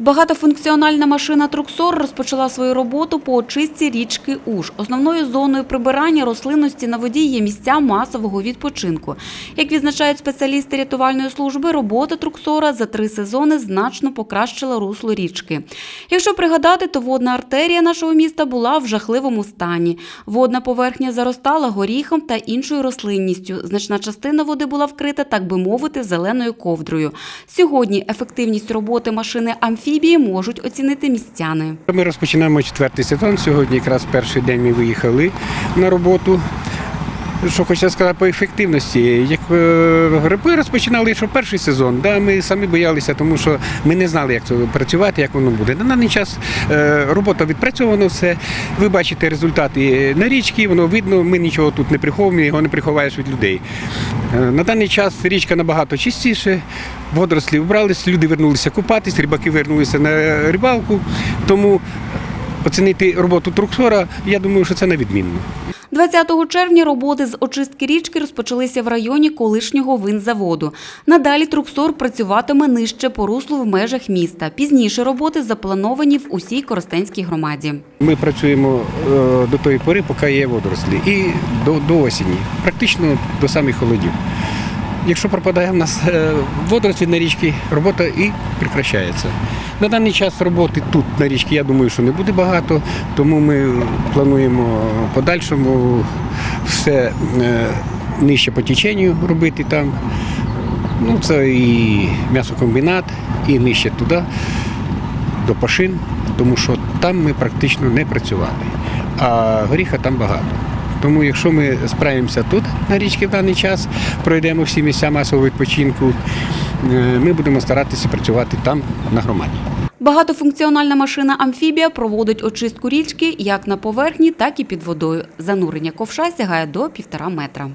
Багатофункціональна машина Труксор розпочала свою роботу по очистці річки Уж. Основною зоною прибирання рослинності на воді є місця масового відпочинку. Як відзначають спеціалісти рятувальної служби, робота Труксора за три сезони значно покращила русло річки. Якщо пригадати, то водна артерія нашого міста була в жахливому стані. Водна поверхня заростала горіхом та іншою рослинністю. Значна частина води була вкрита, так би мовити, зеленою ковдрою. Сьогодні ефективність роботи машини амфібії можуть оцінити містяни. Ми розпочинаємо четвертий сезон. Сьогодні якраз перший день ми виїхали на роботу. Що хочу сказати по ефективності. Як е, гриби розпочинали, що перший сезон, да, ми самі боялися, тому що ми не знали, як це працювати, як воно буде. На даний час е, робота відпрацьована все. Ви бачите результати на річці, воно видно, ми нічого тут не приховуємо, його не приховаєш від людей. Е, На даний час річка набагато чистіше, водорослі вбрались, люди вернулися купатись, рибаки вернулися на рибалку. Тому оцінити роботу Труксора, я думаю, що це на відмінно. 20 червня роботи з очистки річки розпочалися в районі колишнього винзаводу. Надалі Труксор працюватиме нижче по руслу в межах міста. Пізніше роботи заплановані в усій Коростенській громаді. Ми працюємо е, до тої пори, поки є водорослі, і до, до осені, практично до самих холодів. Якщо пропадає в нас е, водорослі на річці, робота і прекращається. На даний час роботи тут на річці, я думаю, що не буде багато, тому ми плануємо в подальшому все е, нижче по теченню робити там. Ну, це і м'ясокомбінат, і нижче туди до Пашин, тому що там ми практично не працювали, а горіха там багато. Тому якщо ми справимося тут на річці в даний час, пройдемо всі місця масового відпочинку, е, ми будемо старатися працювати там на громаді. Багатофункціональна машина амфібія проводить очистку річки як на поверхні, так і під водою. Занурення ковша сягає до півтора метра.